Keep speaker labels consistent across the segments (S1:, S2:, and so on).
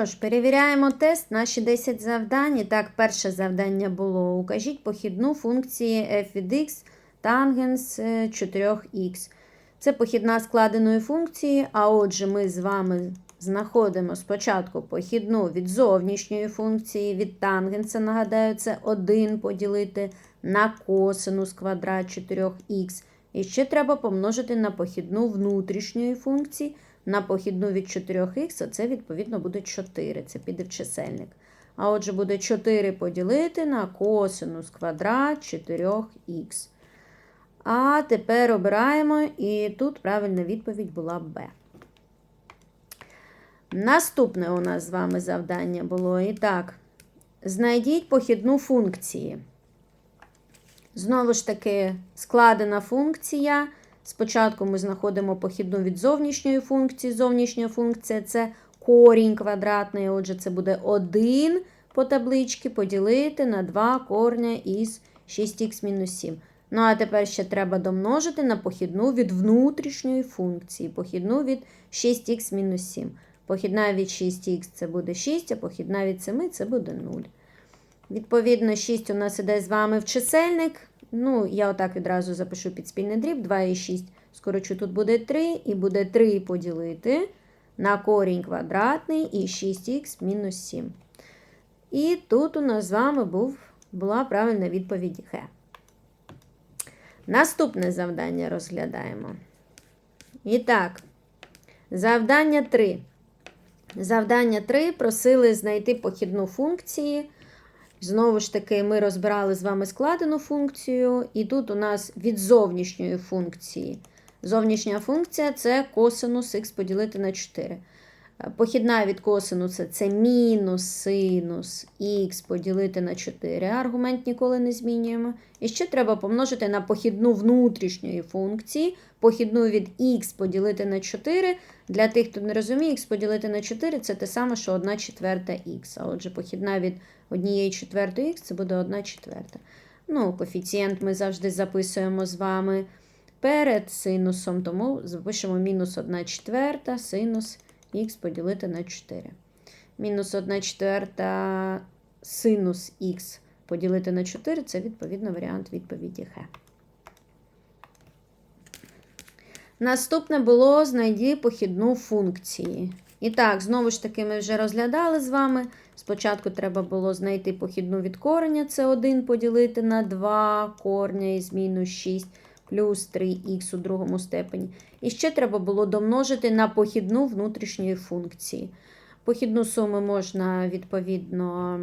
S1: що ж, перевіряємо тест, наші 10 завдань. І так, перше завдання було: укажіть похідну функції f від x тангенс е, 4х. Це похідна складеної функції, а отже, ми з вами знаходимо спочатку похідну від зовнішньої функції, від тангенса, нагадаю, це 1 поділити на косинус квадрат 4х. І ще треба помножити на похідну внутрішньої функції, на похідну від 4х, а це, відповідно, буде 4. Це піде в чисельник. А отже, буде 4 поділити на косинус квадрат 4х. А тепер обираємо, і тут правильна відповідь була Б. Наступне у нас з вами завдання було. І так, знайдіть похідну функції. Знову ж таки, складена функція. Спочатку ми знаходимо похідну від зовнішньої функції. Зовнішня функція це корінь квадратний. Отже, це буде 1 по табличці поділити на 2 корня із 6х-7. Ну, а тепер ще треба домножити на похідну від внутрішньої функції. Похідну від 6х-7. Похідна від 6х це буде 6, а похідна від 7 це буде 0. Відповідно, 6 у нас іде з вами в чисельник. Ну, я отак відразу запишу під спільний дріб. 2 і 6. Скорочу, тут буде 3, і буде 3 поділити на корінь квадратний і 6х мінус 7. І тут у нас з вами був, була правильна відповідь Г. Наступне завдання розглядаємо. І так, завдання 3. Завдання 3 просили знайти похідну функції. Знову ж таки, ми розбирали з вами складену функцію, і тут у нас від зовнішньої функції. Зовнішня функція це косинус х поділити на 4. Похідна від косинуса це мінус синус х поділити на 4. Аргумент ніколи не змінюємо. І ще треба помножити на похідну внутрішньої функції. Похідну від х поділити на 4. Для тих, хто не розуміє, х поділити на 4 це те саме, що 1 четверта х. А отже, похідна від 1 четвертої х це буде 1 четверта. Ну, коефіцієнт ми завжди записуємо з вами перед синусом, тому запишемо мінус 1 четверта синус х поділити на 4. Мінус 1 четверта синус х поділити на 4 це відповідно варіант відповіді Г. Наступне було знайді похідну функції. І так, знову ж таки, ми вже розглядали з вами. Спочатку треба було знайти похідну від кореня, це 1 поділити на 2 корня із мінус 6 плюс 3х у другому степені. І ще треба було домножити на похідну внутрішньої функції. Похідну суму можна, відповідно,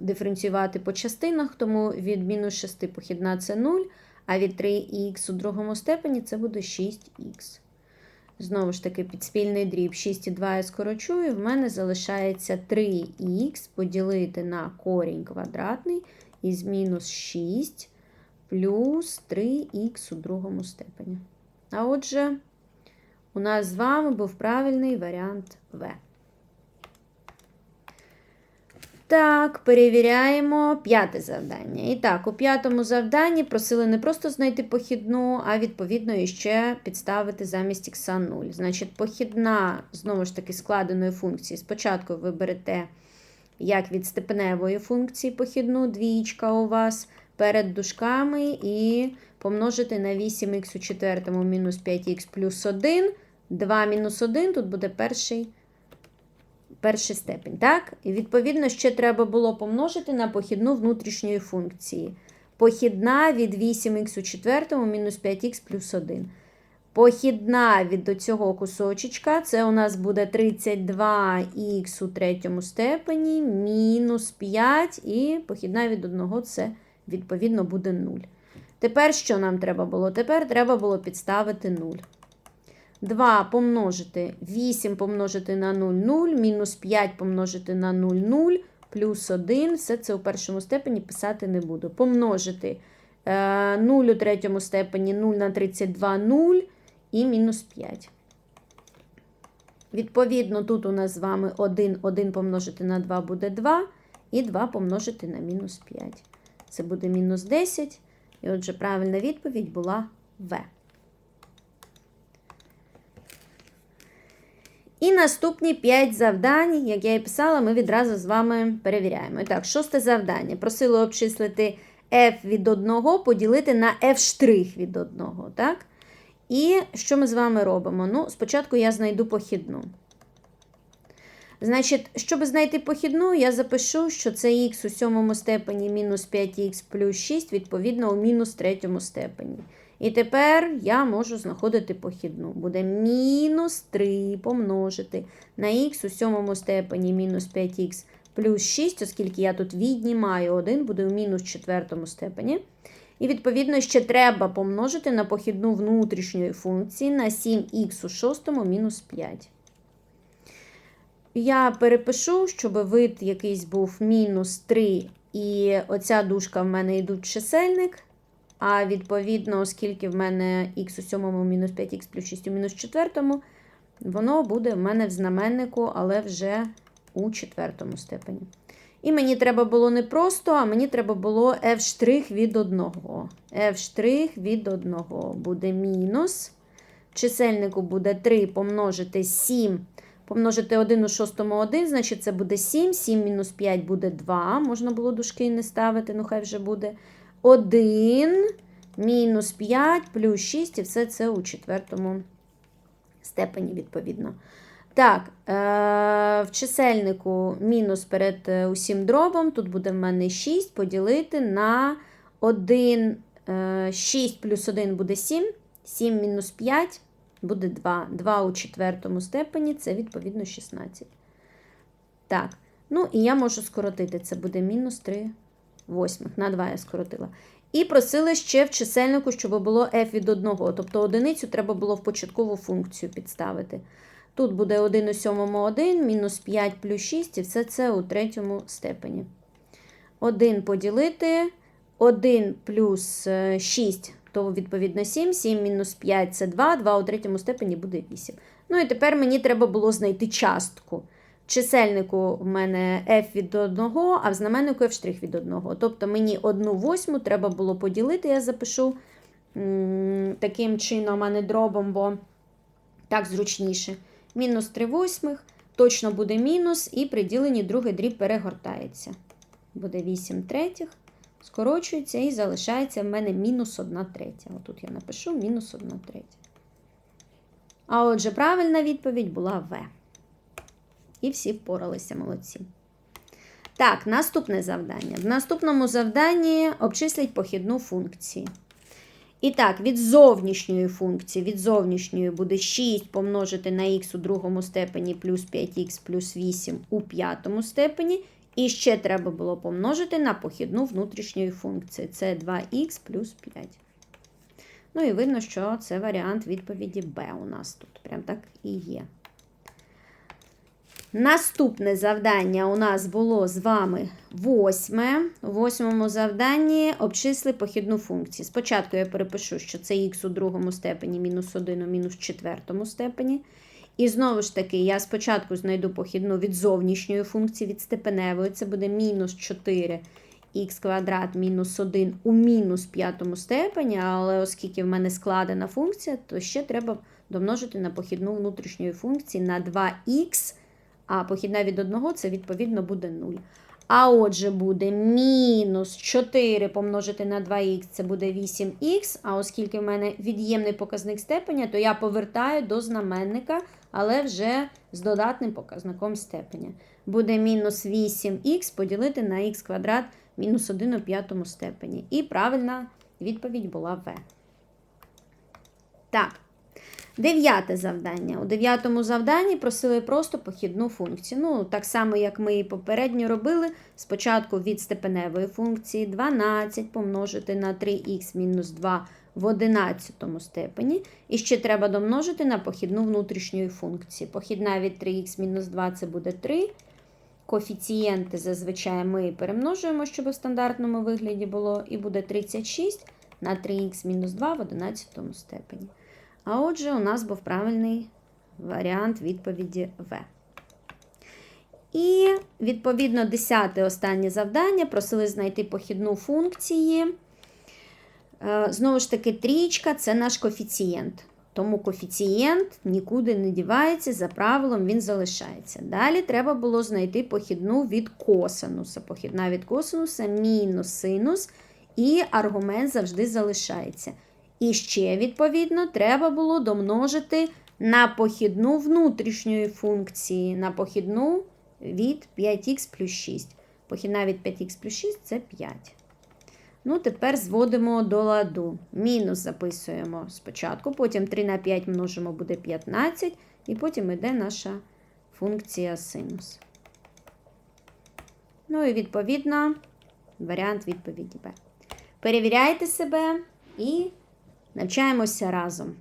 S1: диференціювати по частинах, тому від мінус 6 похідна це 0, а від 3х у другому степені це буде 6х. Знову ж таки, підспільний дріб 6,2 я скорочую, і в мене залишається 3х поділити на корінь квадратний із мінус 6 плюс 3х у другому степені. А отже, у нас з вами був правильний варіант В. Так, перевіряємо п'яте завдання. І так, у п'ятому завданні просили не просто знайти похідну, а відповідно іще підставити замість х 0. Значить, похідна, знову ж таки, складеної функції. Спочатку ви берете, як від степеневої функції похідну, двічка у вас перед дужками і помножити на 8х у четвертому мінус 5х плюс 1. 2 мінус 1, тут буде перший перший степень. так? І відповідно ще треба було помножити на похідну внутрішньої функції. Похідна від 8х у четвертому мінус 5х плюс 1. Похідна від цього кусочечка, це у нас буде 32х у третьому степені, мінус 5, і похідна від 1 це, відповідно, буде 0. Тепер що нам треба було? Тепер треба було підставити 0. 2 помножити 8 помножити на 0, 0, мінус 5 помножити на 0, 0, плюс 1. Все це у першому степені писати не буду. Помножити 0 у третьому степені 0 на 32, 0 і мінус 5. Відповідно, тут у нас з вами 1, 1 помножити на 2 буде 2, і 2 помножити на мінус 5. Це буде мінус 10. І отже, правильна відповідь була В. І наступні 5 завдань, як я і писала, ми відразу з вами перевіряємо. І так, шосте завдання. Просили обчислити f від 1 поділити на f' від 1. Так? І що ми з вами робимо? Ну, спочатку я знайду похідну. Значить, щоб знайти похідну, я запишу, що це х у сьомому степені мінус 5х плюс 6, відповідно, у мінус третьому степені. І тепер я можу знаходити похідну. Буде мінус 3 помножити на х у сьомому степені мінус 5х плюс 6, оскільки я тут віднімаю 1, буде у мінус четвертому степені. І, відповідно, ще треба помножити на похідну внутрішньої функції на 7х у шостому мінус 5. Я перепишу, щоб вид якийсь був мінус 3, і оця дужка в мене йдуть чисельник. А відповідно, оскільки в мене х у сьомому мінус 5х плюс 6 у мінус четвертому, воно буде в мене в знаменнику, але вже у четвертому степені. І мені треба було не просто, а мені треба було f' від 1. f' від 1 буде мінус. Чисельнику буде 3 помножити 7. Помножити 1 у шостому 1, значить це буде 7. 7 мінус 5 буде 2. Можна було дужки не ставити, ну хай вже буде 1, мінус 5, плюс 6, і все це у четвертому степені, відповідно. Так, е, в чисельнику мінус перед е, усім дробом. Тут буде в мене 6 поділити на 1, 6 е, плюс 1 буде 7, 7 мінус 5 буде 2. 2 у четвертому степені це відповідно 16. Так, ну і я можу скоротити. Це буде мінус 3 восьмих. На 2 я скоротила. І просили ще в чисельнику, щоб було f від 1. Тобто одиницю треба було в початкову функцію підставити. Тут буде 1 у сьомому 1, мінус 5 плюс 6, і все це у третьому степені. 1 поділити. 1 плюс 6, е, то відповідно 7, 7 мінус 5 це 2, 2 у третьому степені буде 8. Ну і тепер мені треба було знайти частку. Чисельнику в мене f від 1, а в знаменнику f' від 1. Тобто мені 1 восьму треба було поділити, я запишу таким чином, а не дробом, бо так зручніше мінус 3 восьмих, точно буде мінус, і при діленні другий дріб перегортається. Буде 8 третіх, скорочується і залишається в мене мінус 1 третя. Отут я напишу мінус 1 третя. А отже, правильна відповідь була В. І всі впоралися молодці. Так, наступне завдання. В наступному завданні обчисліть похідну функцію. І так, від зовнішньої функції, від зовнішньої буде 6 помножити на х у другому степені плюс 5х плюс 8 у п'ятому степені. І ще треба було помножити на похідну внутрішньої функції. Це 2х плюс 5. Ну і видно, що це варіант відповіді Б у нас тут. Прям так і є. Наступне завдання у нас було з вами восьме. У восьмому завданні обчисли похідну функцію. Спочатку я перепишу, що це х у другому степені мінус 1 у мінус четвертому степені. І знову ж таки, я спочатку знайду похідну від зовнішньої функції, від степеневої. Це буде мінус 4 х квадрат мінус 1 у мінус п'ятому степені, але оскільки в мене складена функція, то ще треба домножити на похідну внутрішньої функції на 2х а похідна від 1 це, відповідно, буде 0. А отже, буде мінус 4 помножити на 2х, це буде 8х. А оскільки в мене від'ємний показник степеня, то я повертаю до знаменника, але вже з додатним показником степеня. Буде мінус 8х поділити на х квадрат мінус 1 у п'ятому степені. І правильна відповідь була В. Так. Дев'яте завдання. У дев'ятому завданні просили просто похідну функцію. Ну, так само, як ми і попередньо робили, спочатку від степеневої функції 12 помножити на 3х мінус 2 в 11 степені. І ще треба домножити на похідну внутрішньої функції. Похідна від 3х мінус 2 це буде 3. Коефіцієнти зазвичай ми перемножуємо, щоб у стандартному вигляді було, і буде 36 на 3х мінус 2 в 11 степені. А отже, у нас був правильний варіант відповіді В. І, відповідно, десяте останнє завдання просили знайти похідну функції. Е, знову ж таки, трічка це наш коефіцієнт. Тому коефіцієнт нікуди не дівається, за правилом він залишається. Далі треба було знайти похідну від косинуса. Похідна від косинуса мінус синус, і аргумент завжди залишається. І ще, відповідно, треба було домножити на похідну внутрішньої функції, на похідну від 5х плюс 6. Похідна від 5х плюс 6 це 5. Ну, тепер зводимо до ладу. Мінус записуємо спочатку, потім 3 на 5 множимо буде 15, і потім йде наша функція синус. Ну і відповідно варіант відповіді Б. Перевіряйте себе і навчаємося разом.